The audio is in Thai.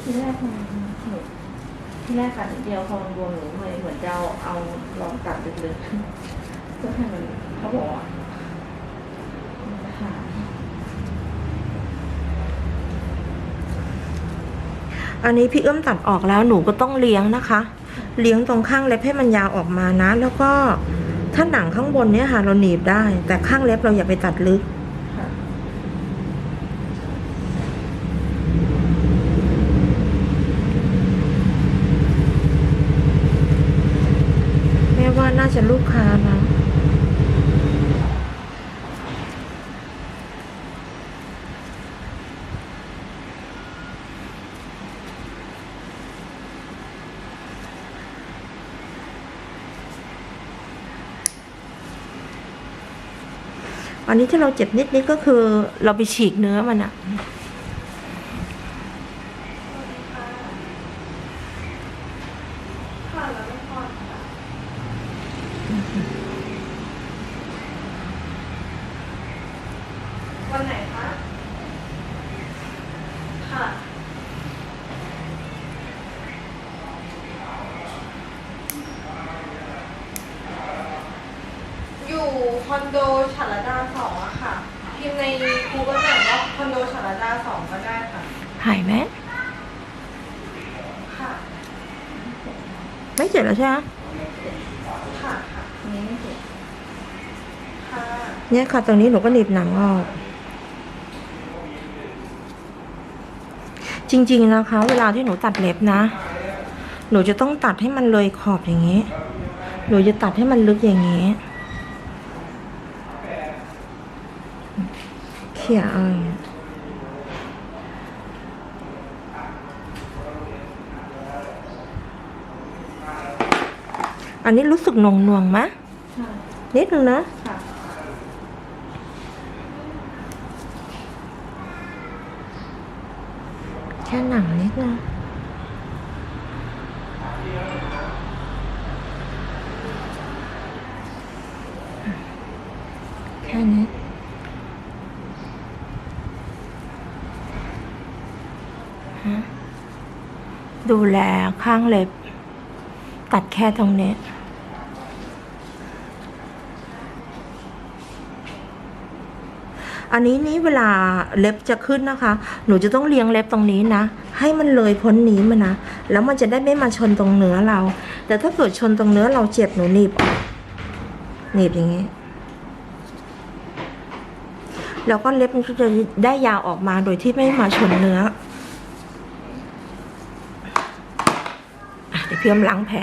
ที่แรกมันหนูที่แรกกัดเดียวพอมันบวมหนูเลยเหมือนจะเอาเอาลองกัดลึกๆเพื่อให้มันเขาบอกว่าหายอันนี้พี่เอื้อมตัดออกแล้วหนูก็ต้องเลี้ยงนะคะ เลี้ยงตรงข้างเล็บให้มันยาวออกมานะ แล้วก็ถ้าหนังข้างบนเนี่ยค่ะเราหนีบได้ แต่ข้างเล็บเราอย่าไปตัดลึก ค่ะ แม่ว่า น่าจะลูกค้านะอันนี้ที่เราเจ็บนิดนิดก็คือเราไปฉีกเนื้อมันอะ่ะแล้วไม่พอค่ะ วันไหนคะ ค่ะ อยู่คอนโดฉัตรดาสองอะค่ะ พิมพ์ในกูก็แบบว่าคอนโดฉัตรดาสองก็ได้ค่ะ หายไหมค่ะ ไม่เจ็บแล้วใช่ไหมค่ะ ค่ะอันนี้ไม่เจ็บค่ะ เนี่ยค่ะ ตรงนี้หนูก็หนีบหนังออก จริง ๆนะคะ เวลาที่หนูตัดเล็บนะ หนูจะต้องตัดให้มันเลยขอบอย่างนี้ หนูจะตัดให้มันลึกอย่างนี้ เขี่ยเอาอย่างเงี้ยอันนี้รู้สึกหน่วงหน่วงๆไหมค่ะนิดนึงนะ ค่ะ แค่หนังนิดนะแค่นี้ฮะดูแลข้างเล็บ ตัดแค่ตรงนี้ อันนี้นี่เวลาเล็บจะขึ้นนะคะ หนูจะต้องเลี้ยงเล็บตรงนี้นะ ให้มันเลยพ้นนี้มานะ แล้วมันจะได้ไม่มาชนตรงเนื้อเรา แต่ถ้าเกิดชนตรงเนื้อเราเจ็บหนูหนีบออกหนีบอย่างนี้ แล้วก็เล็บมันก็จะได้ยาวออกมาโดยที่ไม่มาชนเนื้อเดี๋ยวเพี่อมล้างแผล